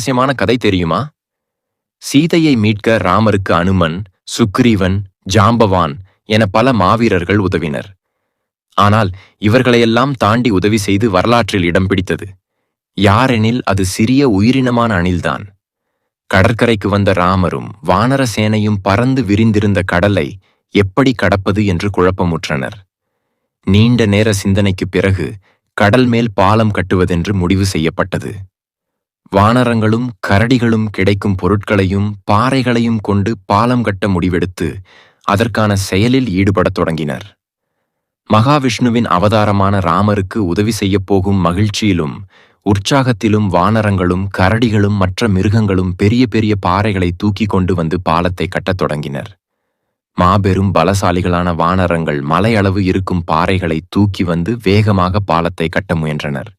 சுவாரஸ்யமான கதை தெரியுமா? சீதையை மீட்க ராமருக்கு அனுமன் சுக்ரீவன் ஜாம்பவான் என பல மாவீரர்கள் உதவினர். ஆனால் இவர்களையெல்லாம் தாண்டி உதவி செய்து வரலாற்றில் இடம் பிடித்தது. யாரெனில் அது சிறிய உயிரினமான அணில்தான். கடற்கரைக்கு வந்த ராமரும் வானர சேனையும் பறந்து விரிந்திருந்த கடலை எப்படி கடப்பது என்று குழப்பமுற்றனர். நீண்ட நேர சிந்தனைக்குப் பிறகு கடல் மேல் பாலம் கட்டுவதென்று முடிவு செய்யப்பட்டது. வானரங்களும் கரடிகளும் கிடைக்கும் பொருட்களையும் பாறைகளையும் கொண்டு பாலம் கட்ட முடிவெடுத்து அதற்கான செயலில் ஈடுபடத் தொடங்கினர். மகாவிஷ்ணுவின் அவதாரமான ராமருக்கு உதவி செய்யப்போகும் மகிழ்ச்சியிலும் உற்சாகத்திலும் வானரங்களும் கரடிகளும் மற்ற மிருகங்களும் பெரிய பெரிய பாறைகளை தூக்கி கொண்டு வந்து பாலத்தை கட்டத் தொடங்கினர். மாபெரும் பலசாலிகளான வானரங்கள் மலையளவு இருக்கும் பாறைகளை தூக்கி வந்து வேகமாக பாலத்தை கட்ட முயன்றனர்.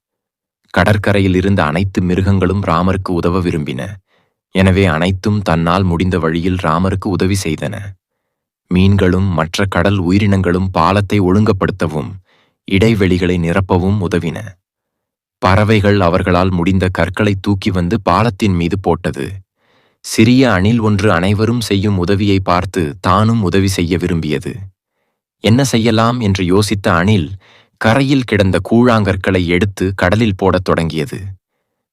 கடற்கரையில் இருந்த அனைத்து மிருகங்களும் ராமருக்கு உதவ விரும்பின. எனவே அனைத்தும் தன்னால் முடிந்த வழியில் ராமருக்கு உதவி செய்தன. மீன்களும் மற்ற கடல் உயிரினங்களும் பாலத்தை ஒழுங்கப்படுத்தவும் இடைவெளிகளை நிரப்பவும் உதவின. பறவைகள் அவர்களால் முடிந்த கற்களை தூக்கி வந்து பாலத்தின் மீது போட்டது. சிறிய அணில் ஒன்று அனைவரும் செய்யும் உதவியை பார்த்து தானும் உதவி செய்ய விரும்பியது. என்ன செய்யலாம்? என்று யோசித்த அணில் கரையில் கிடந்த கூழாங்கற்களை எடுத்து கடலில் போடத் தொடங்கியது.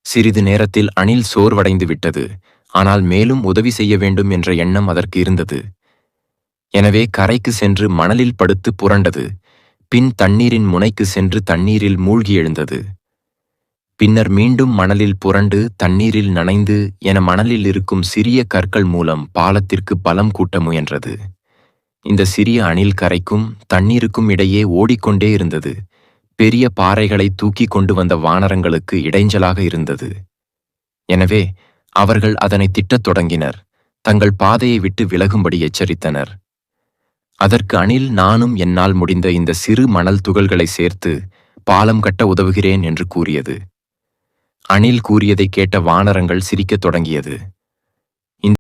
சிறிது நேரத்தில் அணில் சோர்வடைந்து விட்டது. ஆனால் மேலும் உதவி செய்ய வேண்டும் என்ற எண்ணம் அதற்கு இருந்தது. எனவே கரைக்கு சென்று மணலில் படுத்து புரண்டது. பின் தண்ணீரின் முனைக்கு சென்று தண்ணீரில் மூழ்கி எழுந்தது. பின்னர் மீண்டும் மணலில் புரண்டு தண்ணீரில் நனைந்து என மணலில் இருக்கும் சிறிய கற்கள் மூலம் பாலத்திற்கு பலம் கூட்ட முயன்றது. இந்த சிறிய அணில் கரைக்கும் தண்ணீருக்கும் இடையே ஓடிக்கொண்டே இருந்தது. பெரிய பாறைகளை தூக்கி கொண்டு வந்த வானரங்களுக்கு இடைஞ்சலாக இருந்தது. எனவே அவர்கள் அதனை திட்டத் தொடங்கினர். தங்கள் பாதையை விட்டு விலகும்படி எச்சரித்தனர். அதற்கு அணில் நானும் என்னால் முடிந்த இந்த சிறு மணல் துகள்களை சேர்த்து பாலம் கட்ட உதவுகிறேன் என்று கூறியது. அணில் கூறியதை கேட்ட வானரங்கள் சிரிக்கத் தொடங்கியது.